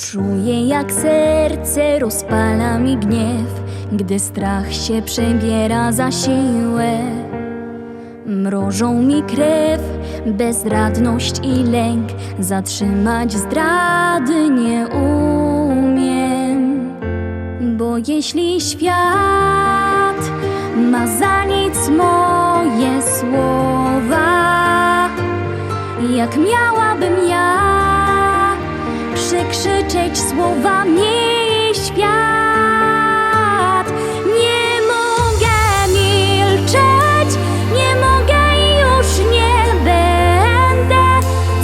Czuję jak serce rozpala mi gniew, gdy strach się przebiera za siłę. Mrożą mi krew, bezradność i lęk, zatrzymać zdrady nie umiem. Bo jeśli świat ma za nic moje słowa, jak miałabym ja przekrzyczeć słowa miej świat? Nie mogę milczeć, nie mogę i już nie będę.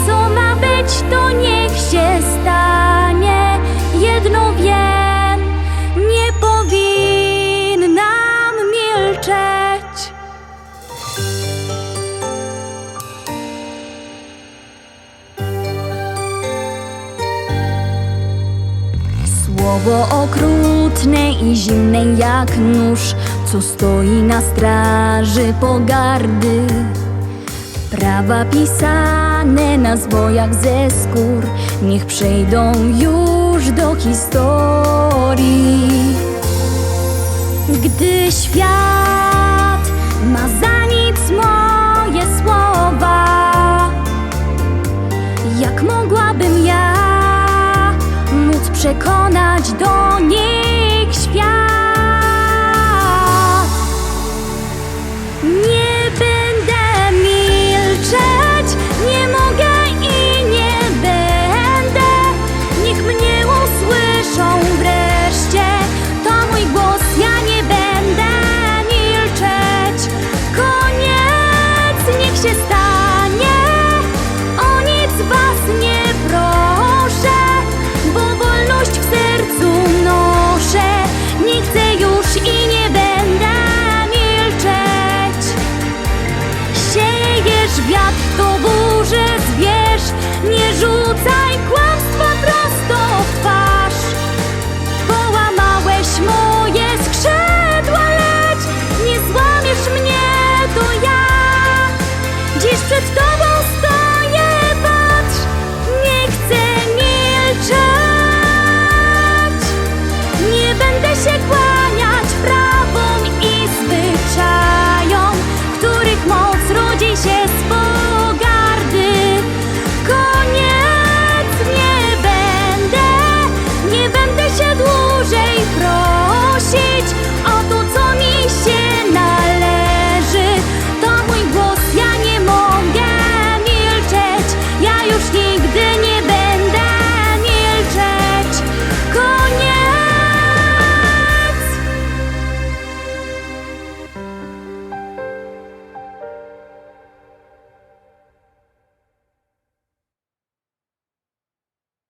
Co ma być, to Słowo okrutne i zimne jak nóż, co stoi na straży pogardy. Prawa pisane na zwojach ze skór, niech przejdą już do historii. Gdy świat ma za nic moje słowa, jak mogłabym ja przekonać do nich